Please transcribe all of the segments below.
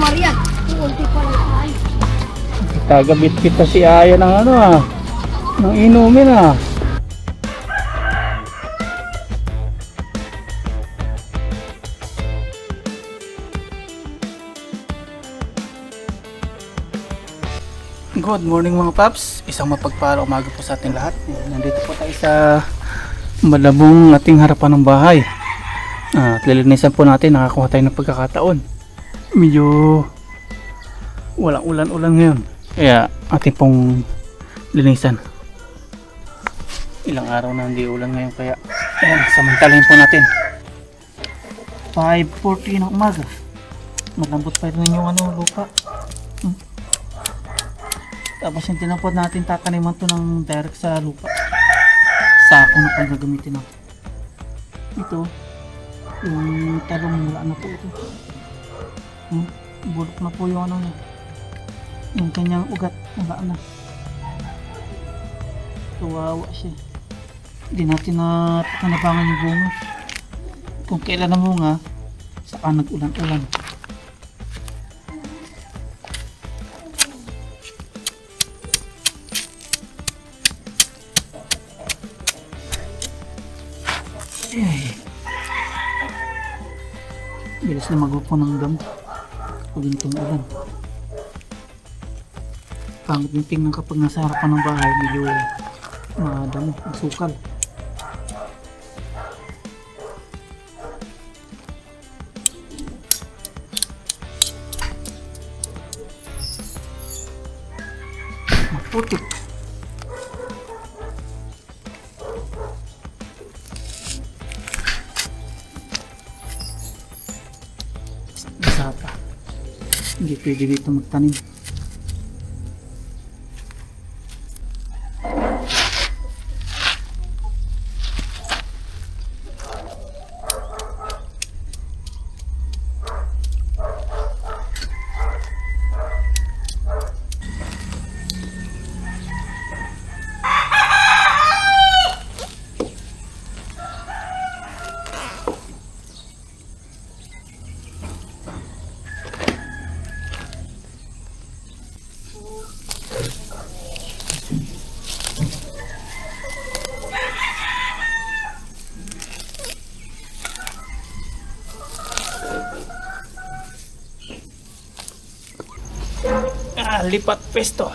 Maria. Kunti pa lang tayo. Tagabit kita si Aya ng ano ah. Ng inumin ah. Good morning mga paps. Isang mapagpala umaga po sa ating lahat. Nandito po tayo sa malabong ating harapan ng bahay. Ah, at lilinisan po natin. Nakakuha tayo ng pagkakataon. Medyo walang ulan-ulan ngayon. Kaya ating pong linisan. Ilang araw na hindi ulan ngayon kaya ayan, samantalahin po natin. 5.40 ng umaga. Malambot pa rin yung ano, lupa. Hmm. Tapos yung tinampod natin tataniman to ng direct sa lupa. Sako na pang gagamitin natin. Ito, yung talong wala na po ito. Hmm? Bulok na po yung ano niya. Yung kanyang ugat wala na. Kawawa siya. Hindi natin na panabangan yung bunga. Kung kailan na bunga saka nag-ulan-ulan. Bilis na magwapo ng dam pag ganitong ulan. Pangit yung tingnan kapag nasa harapan ng bahay medyo madamo, masukal. Maputik pwede dito magtanim Ah, lipat pesto.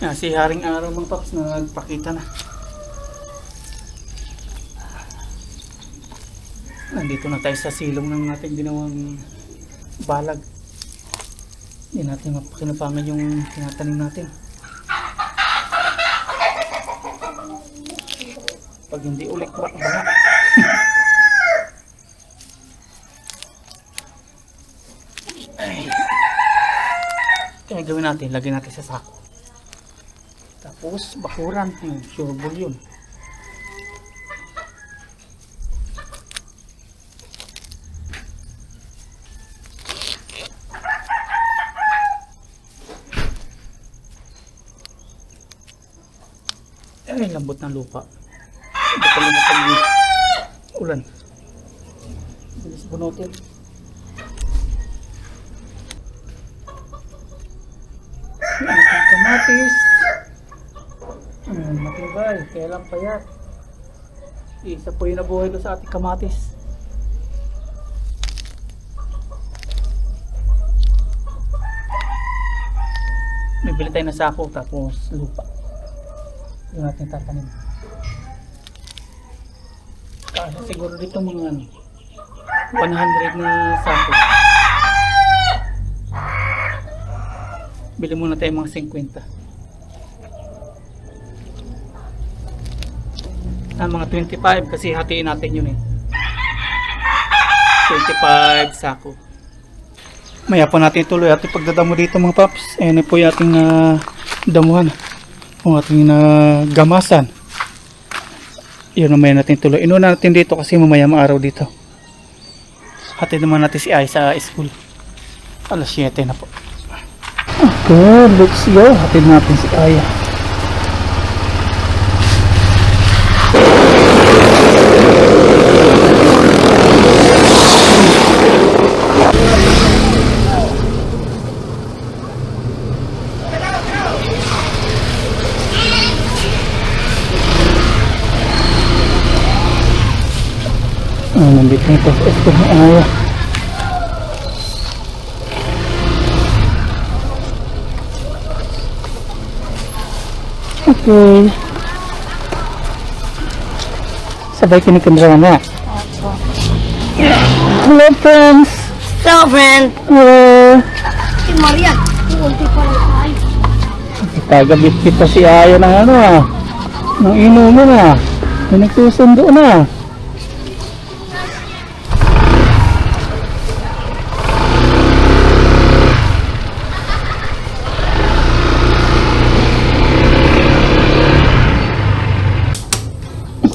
Ah, si Haring Araw mga paps na nagpakita na. Nandito na tayo sa silong ng ating ginawang balag. Hindi natin mapakinabangan yung tinatanim natin. Pag hindi ulit ba baka. Ay. Kaya gawin natin, lagyan natin sa sako. Tapos, bakuran. Yun, sure ball yun. Ay, lambot ng lupa. Pa lumapag yung ulan. Bilis bunutin. Ang ating kamatis. Hmm, matibay. Kaya lang payat. Isa po yung nabuhay doon sa ating kamatis. May bili tayo na sako tapos lupa. Doon natin tatanim. Kasi siguro dito mga ano, 100 na sako. Bili muna tayo mga 50. Ah, mga 25 kasi hatiin natin yun eh. 25 sako. Maya po natin tuloy ating pagdadamo dito mga paps. Ayan po yung ating ah, damuhan. Ang ating uh, gamasan. Yun naman natin tuloy. Inuna natin dito kasi mamaya araw dito. Hatid naman natin si Ay sa school. Alas 7 na po. Okay, let's go. Hatid natin si Aya. Ah, Ang nabit nito sa ito ni Aya. Okay. Sabay kinikamera na. Hello friends! So, friend. Hello! Si Maria, kunti pa lang tayo. Kagabit kita si Aya ng ano ah. Ng inumin ah. May nagsusundo na.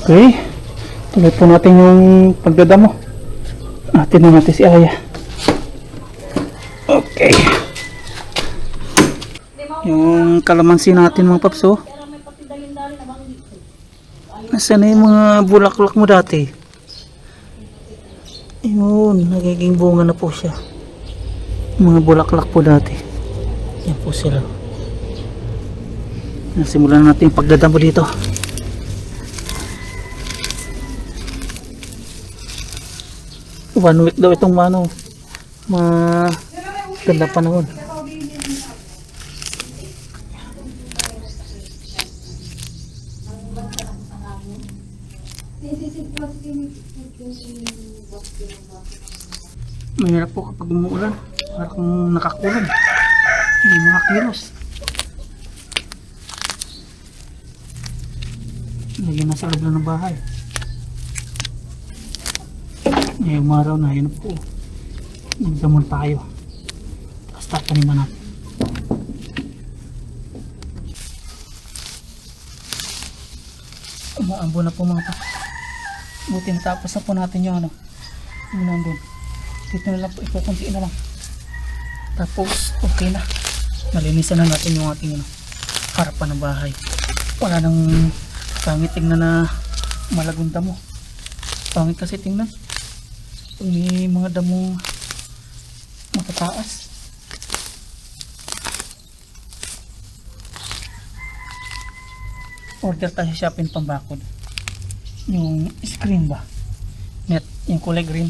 Okay. Tuloy po natin yung pagdadamo. Atin na natin si Aya. Okay. Yung kalamansi natin mga paps oh. Nasaan na yung mga bulaklak mo dati? Ayun, nagiging bunga na po siya. Mga bulaklak po dati. Yan po sila. Nasimulan na natin yung pagdadamo dito. One week daw itong ano, ma ganda panahon. Mahirap po kapag umuulan. Parang nakakulong. Hindi mga kilos. Lagyan na sa loob ng bahay. Ngayong araw na, yun po. Magdamon tayo. Tapos tataniman natin. Umaambo na po mga pa. Buti natapos na po natin yung ano. Yung nandun. Dito na lang po, ikukunti na lang. Tapos, okay na. Malinisan na natin yung ating ano, harapan ng bahay. Wala nang pangit tingnan na malagong damo. Pangit kasi tingnan. May mga damo matataas. Order tayo Shopee pambakod. Yung screen ba? Net, yung kulay green.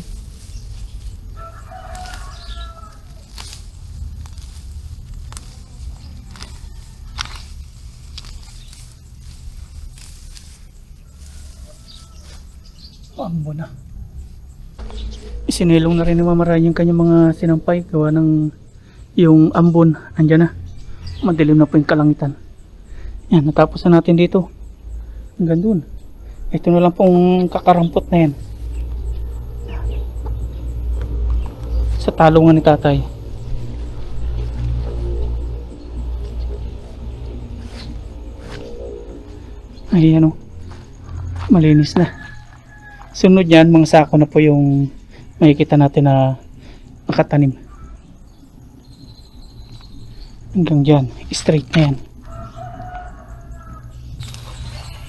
Ambo na. Isinilong na rin ni Mama Ryan yung kanyang mga sinampay gawa ng yung ambon. Andyan na. Madilim na po yung kalangitan. Yan, natapos na natin dito. Hanggang dun. Ito na lang pong kakarampot na yan. Sa talungan ni tatay. Ayan o. Malinis na. Sunod yan, mga sako na po yung makikita natin na nakatanim. Hanggang dyan, straight na yan.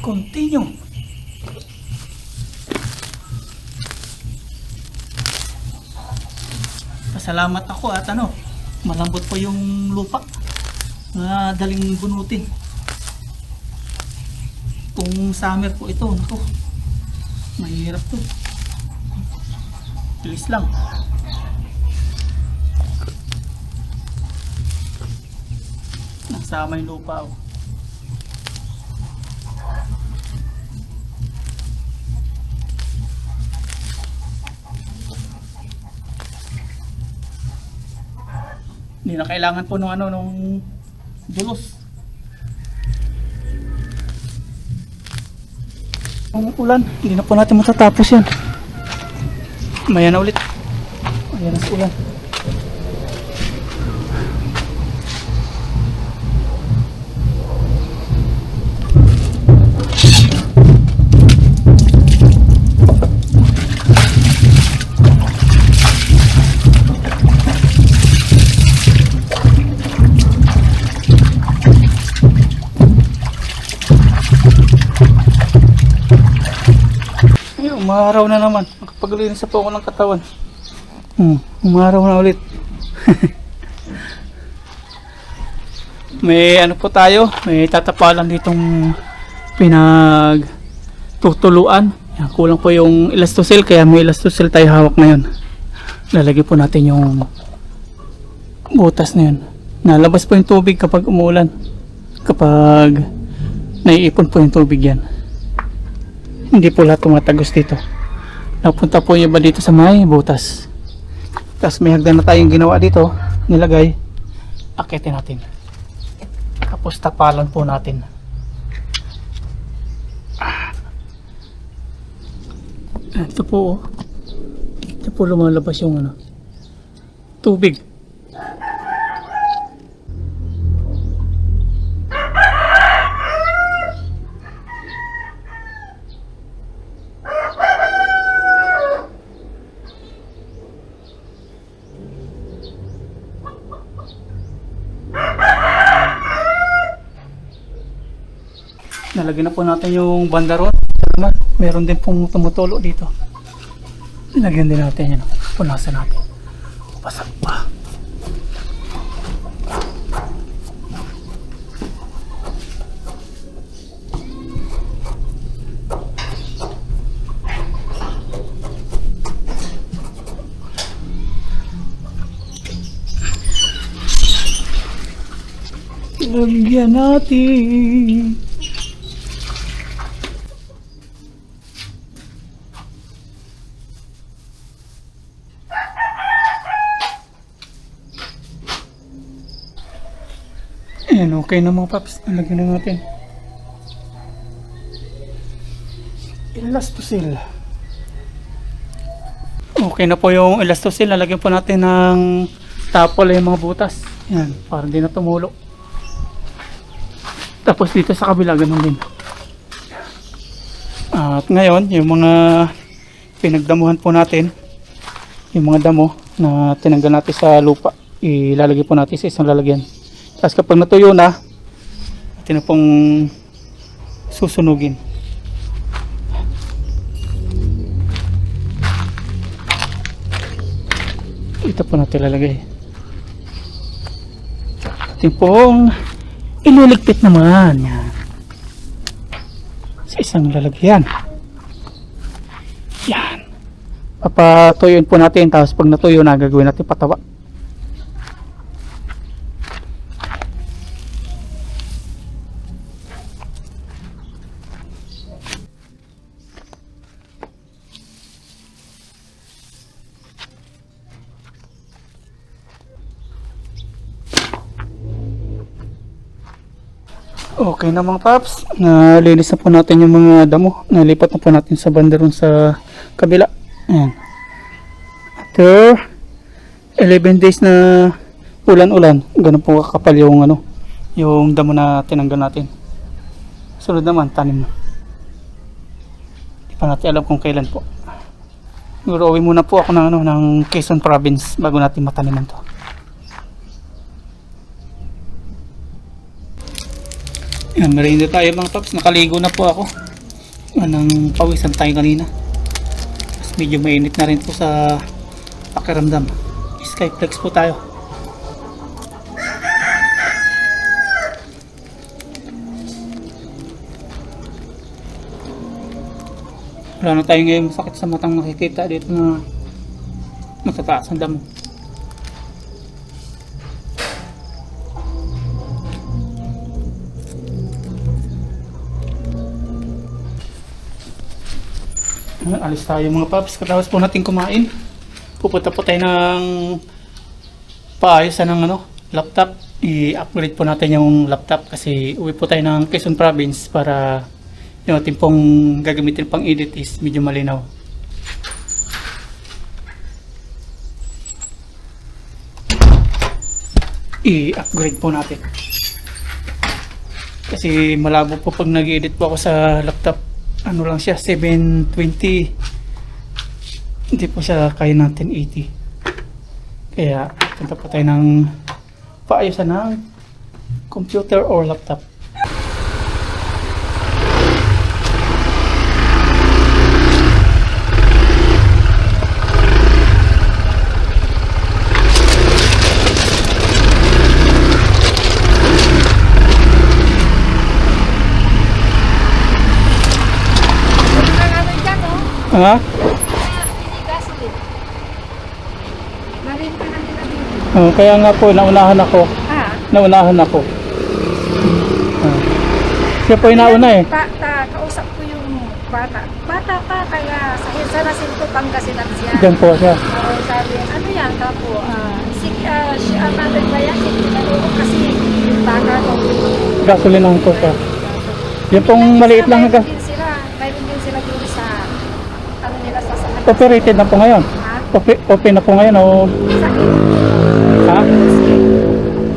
Continue. Pasalamat ako at ano, malambot po yung lupa na daling bunutin. Kung summer po ito, nako, mahirap to. Bilis lang. Nasama yung lupa oh. Hindi na kailangan po nung ano nung dulos. Ang ulan, hindi na po natin matatapos yan. Maya na ulit. Maya na sa ulan. Umaraw na naman. Nakapaglinis na po ako ng katawan. Hmm, umaraw na ulit. may ano po tayo, may tatapalan ditong pinag tutuluan Yan, kulang po yung elastocell kaya may elastocell tayo hawak ngayon. Lalagyan po natin yung butas na yun. Nalabas po yung tubig kapag umulan. Kapag naiipon po yung tubig yan. Hindi po lahat tumatagos dito. Napunta po yung iba dito sa may butas. Tapos may hagdan na tayong ginawa dito. Nilagay. Akitin natin. Tapos tapalan po natin. Ito po oh. Ito po lumalabas yung ano. Tubig. Nalagyan na po natin yung bandaron. Naman, Meron din pong tumutulo dito. Lagyan din natin yan. Punasan natin. Basag pa. Lagyan natin. Okay na mga paps. Lagyan na natin. Elastosil. Okay na po yung elastosil. Lalagyan po natin ng tapol yung mga butas. Yan, para hindi na tumulo. Tapos dito sa kabila, ganun din. At ngayon, yung mga pinagdamuhan po natin, yung mga damo na tinanggal natin sa lupa, ilalagay po natin sa isang lalagyan. Tapos kapag natuyo na, natin na pong susunugin. Ito po natin lalagay. Ating pong ililigpit naman. Yan. Sa isang lalagyan. Yan. Papatuyuin po natin. Tapos pag natuyo na, gagawin natin patawa. Okay na mga paps, nalinis na po natin yung mga damo. Nalipat na po natin sa banda ron sa kabila. Ayan. After 11 days na ulan-ulan, ganun po kakapal yung ano, yung damo na tinanggal natin. Sunod naman, tanim na. Hindi pa natin alam kung kailan po. Siguro uwi muna po ako ng, ano, ng Quezon Province bago natin mataniman to. Yan, merienda tayo mga paps. Nakaligo na po ako. Anong pawisan tayo kanina. Tapos medyo mainit na rin po sa pakiramdam. Skyflex po tayo. Wala na tayo ngayon sakit sa matang nakikita dito na matataas ang damo. Alis tayo mga paps. Katapos po natin kumain. Pupunta po tayo ng paayos ng ano, laptop. I-upgrade po natin yung laptop kasi uwi po tayo ng Quezon Province para yung ating pong gagamitin pang edit is medyo malinaw. I-upgrade po natin. Kasi malabo po pag nag-edit po ako sa laptop ano lang siya 720 hindi po siya kaya ng 1080 kaya punta po tayo ng paayusan ng computer or laptop Ha? ka. Oh, kaya nga po, naunahan ako. Ah, Naunahan ako. Ah. Siya po yung nauna eh. ta, ta, kausap ko yung bata. Bata pa, kaya sa Hilsa na Sinto, Pangasinan siya. Diyan po siya. Oo, sabi, ano yan, kapo, ah, si, ah, siya, mother ba yan? Si, ano, kasi, yung baka ko. Gasolinahan po siya. Yung pong maliit lang hanggang din sila, mayroon din sila dito sa, ano nila sa sa operated na po ngayon. Open, open na po ngayon o Sa ha?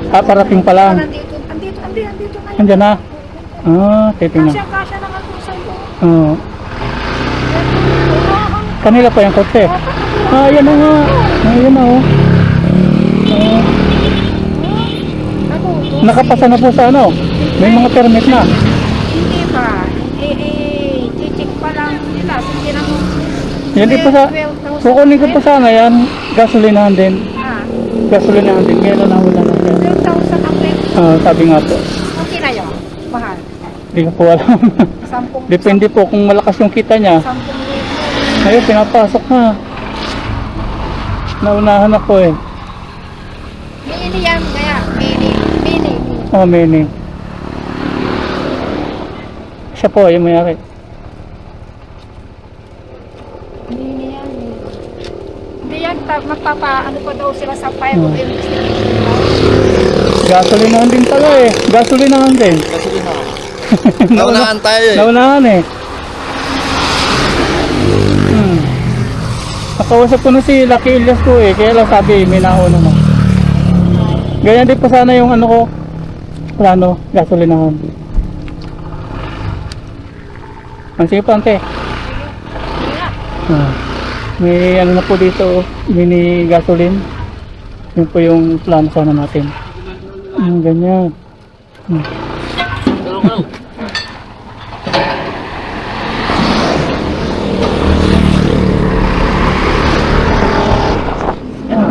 Ah, parating pa lang. Nandito, andito, andito, andito na yun. Andiyan na. Ah, titingnan. Kasya, kasya naman po sa iyo. Oo. kanila po yung kotse. Ah, yan na nga. Ah, yan na oh. Ah, nakapasa na po sa ano. May mga permit na. Hindi pa. Eh, eh, check pa lang nila. Sige na mo. Yan di pa sa... 12,000. Kukunin ko pa sana yan. Gasolinahan din. Ah, Gasolinahan din. Kaya na wala na siya. 12,000 ang rent. Ah, sabi nga po. Okay na yun. Mahal. Hindi ko po alam. Sampung, Depende po kung malakas yung kita niya. Sampung libo. Ngayon, pinapasok na. Naunahan ako eh. Mini yan. Kaya, mini. Mini. Oh, mini. Siya po, yung mayari. Mini yan. mini. Hindi yan. Magpapa, ano pa daw sila sa fire Hmm. of investigation. Gasolinahan din pala eh. Gasolinahan din. Naunahan tayo eh. Naunahan eh. Hmm. Nakausap ko na si Lucky Elias ko eh. Kaya lang sabi, may nauna na. Ganyan din pa sana yung ano ko. Plano, gasolinahan. Ang sige pa, ante. Ah. May ano na po dito, mini gasoline. Yun po yung plano sana natin. Hmm, ganyan. Hmm.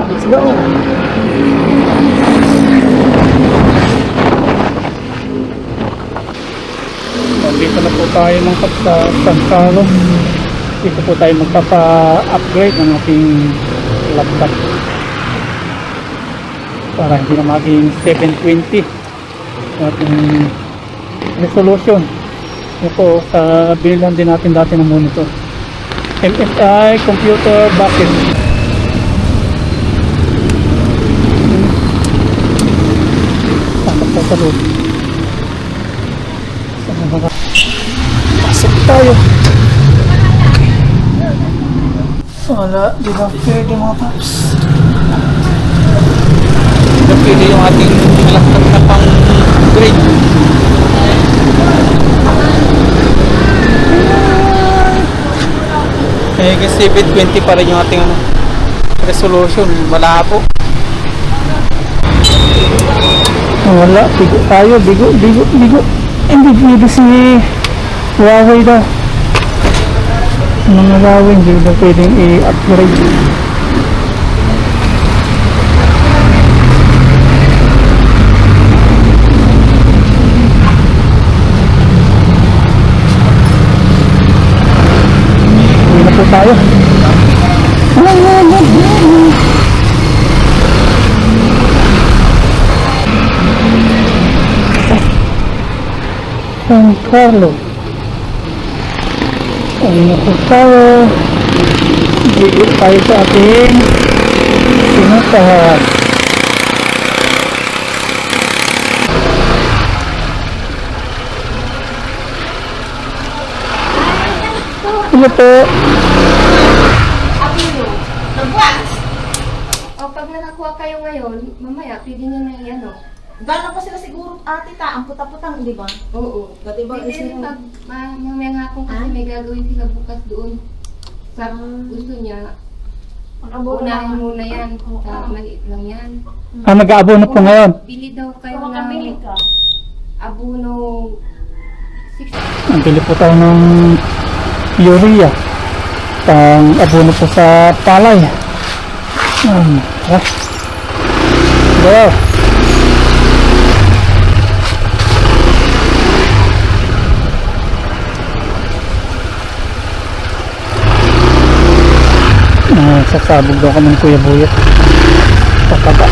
Let's go. Dito na po tayo mga kap sa San Carlos. Dito po tayo magpapa-upgrade ng ating laptop. Para hindi na maging 720 ang ating resolution. Ito po, sa binilhan din natin dati ng monitor. MSI Computer Bucket. Pasok sa loob. Pasok tayo. Wala, di ba pwede mga paps? Di ba pwede yung ating laptop na pang grade? Eh, kasi 720 pa rin yung ating ano, resolution, malabo. Wala, bigo tayo, bigo, bigo, bigo. Hindi pwede si Huawei daw. Mga Huawei, hindi daw pwedeng i-upgrade. Uwi na po tayo. San Carlos. Uwi na po tayo. Bigo tayo sa ating sinatahan. Ano po? O, pag nakakuha kayo ngayon, mamaya, pwede nyo na yan, o. Gano'n pa sila siguro ate ta, ang puta-putang, di ba? Oo. Dati ba Pwede rin pag ma- mamaya nga kung kasi may gagawin sila bukas doon. Sa gusto niya, unahin muna yan. Sa maliit lang yan. Ah, mag-aabono po ngayon. Pili daw kayo ng abuno 6 Ang bili po tayo ng urea. Pang abono po sa palay. Um, ah. Go. Magsasabog daw kami ni Kuya Buyet. Pataba.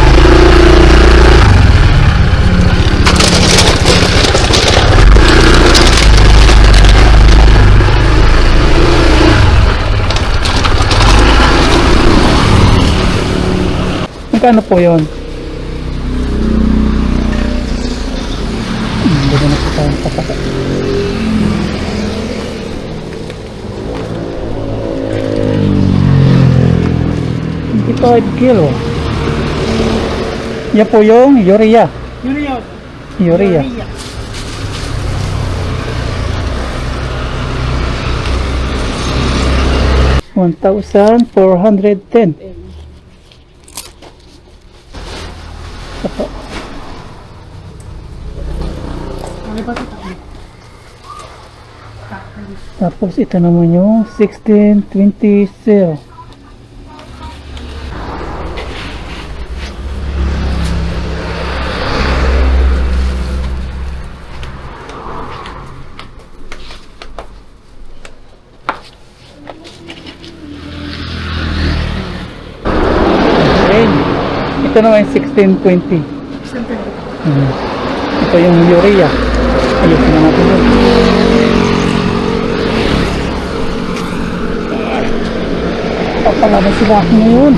Magkano po yun? Hmm, Bili na po tayong pataba. 25 kilo. Yan po yung urea. Urea. Urea. One thousand four hundred ten. Tapos ito naman yung 1620 Ayun. Ito naman yung 1620. Hmm. Ito yung urea. Ayusin na natin yun. Papalaban sila ngayon.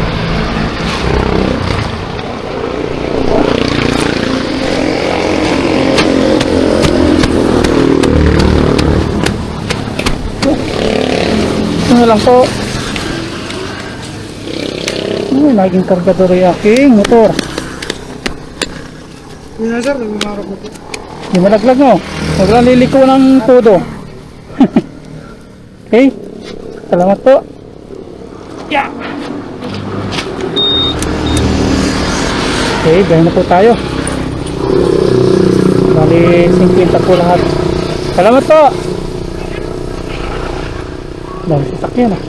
Na lang po. Ay, naging kargador yung aking motor. Yun na sir, nagmamarap na po. Di malaglag mo. Huwag lang liliko ng todo. okay. Salamat po. Yeah. Okay, gaya na po tayo. Bali, 50 po lahat. Salamat po. Dami sasakyan ah.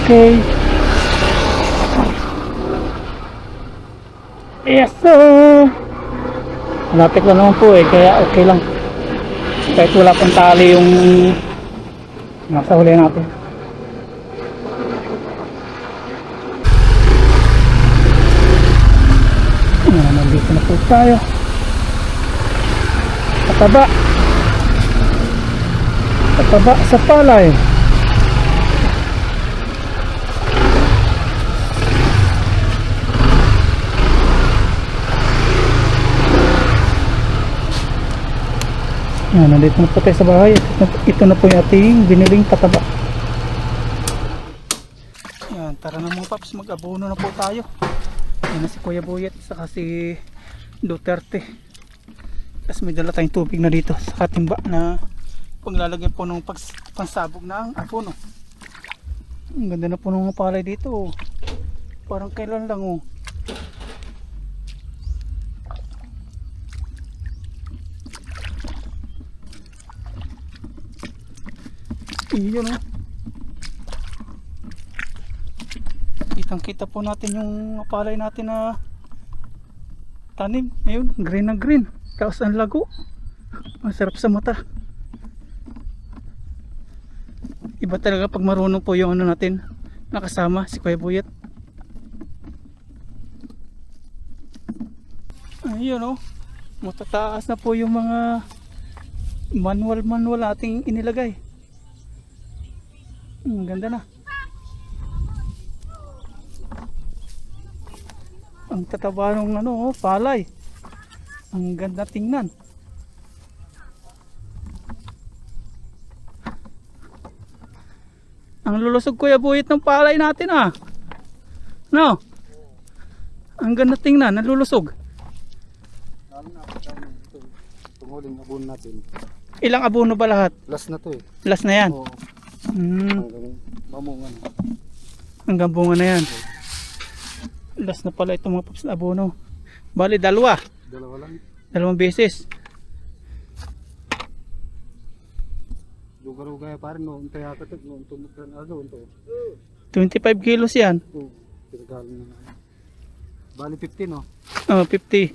Okay. Yes, sir. Malapit lang naman po eh, kaya okay lang. Kahit wala pang tali yung nasa huli natin. Ayan, nandito na po tayo. Pataba. Pataba sa palay. Yan, nandito na po tayo sa bahay. Ito, na po yung ating biniling pataba. Yan, tara na mga paps, mag-abono na po tayo. Yan na si Kuya Buyet, saka si Duterte. Tapos may dala tayong tubig na dito sa katimba na paglalagyan po ng pags, pansabog ng abono. Ang ganda na po ng palay dito. oh. Parang kailan lang oh. Iyon oh. Kitang kita po natin yung palay natin na tanim. Ayun, green na green. Tapos ang lago. Masarap sa mata. Iba talaga pag marunong po yung ano natin nakasama si Kuya Buyet. Ayun oh. Matataas na po yung mga manual manual nating inilagay. Ang ganda na. Ang tataba ng ano, oh, palay. Ang ganda tingnan. Ang lulusog kuya buhit ng palay natin ah. No? Ang ganda tingnan, nalulusog. Tunghuling abon natin. Ilang abono ba lahat? Last na to eh. Last na yan. Oo. Hmm, Hanggang mamungan. hanggang bunga na yan. Last na pala itong mga paps na abono. Bali, dalawa. Dalawa lang. Dalawang beses. Lugar-ugay pa rin noon. Kaya katag noon. Tumutran na doon to. 25 kilos yan. Oo. Pinagaling na namin. Bali 15 no? Oh, 50.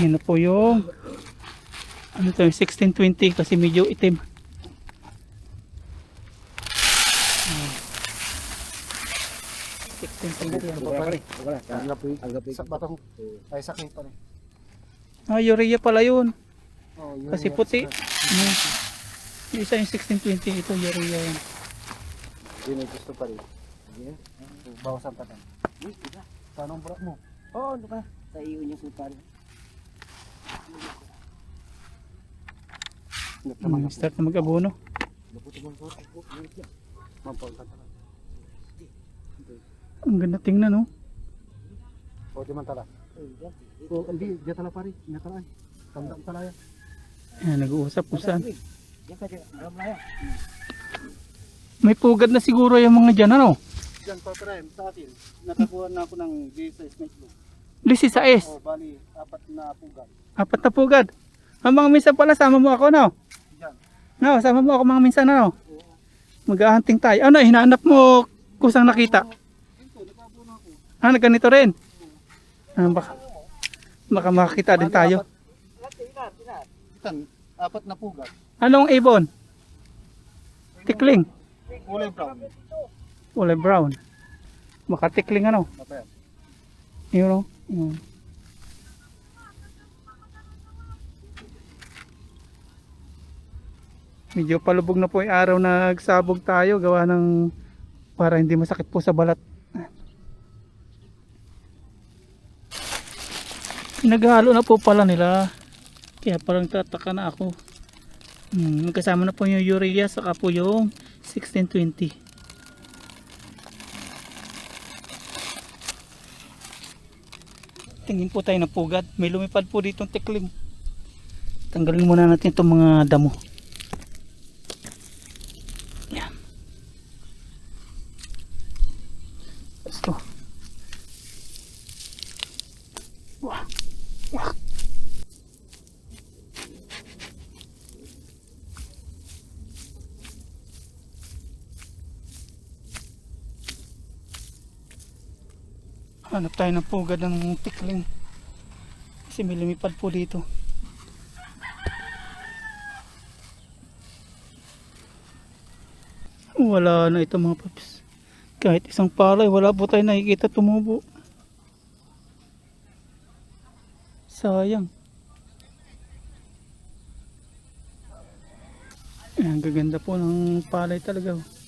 Yan na po yung ano to, 1620 kasi medyo itim. 1620 ano pa pare? Ang gapi. Ang gapi. Sa batang. Ay sakit pa rin. Ah, urea pala yun. Oh, yun Kasi yan. puti. Hmm. Yung isa yung 1620, ito urea yan. Hindi may gusto pa rin. Sige. Bawasan pa tayo. Paano ang brak mo? Oo, ano ka? Sa iyo niya supan. Hmm, start na mag-abono. Mampal ka tala. Ang ganda tingnan, no? O di man tala. O hindi, diyan tala pare. Tandaan tala. Ayan, nag-uusap kung saan. Yan ka dyan. Alam na yan. May pugad na siguro yung mga dyan, ano? Diyan pa pare, sa atin. Nakakuha na ako ng G6 snake blue. Lisi sa S. O bali, apat na pugan. Apat na pugad. Ang mga minsan pala, sama mo ako, no? Diyan. No, sama mo ako mga minsan, no? Mag-ahunting tayo. Ano, hinahanap mo kusang nakita? Ah, ganito rin. Ah, baka, baka makakita din tayo. Apat na pugan. Anong ibon? Tikling. Kulay brown. Kulay brown. Baka tikling ano? Yun, no? Yun. Medyo palubog na po yung araw na nagsabog tayo gawa ng para hindi masakit po sa balat. Naghalo na po pala nila. Kaya parang tataka na ako. Hmm, kasama na po yung urea saka po yung 1620. Tingin po tayo ng pugad. May lumipad po dito ng tikling. Tanggalin muna natin itong mga damo. Yan. Ito. Wah. Hanap tayo ng pugad ng tikling. Kasi may lumipad po dito. Wala na ito mga paps. Kahit isang palay, wala po tayo nakikita tumubo. Sayang. Ayan, gaganda po ng palay talaga. oh.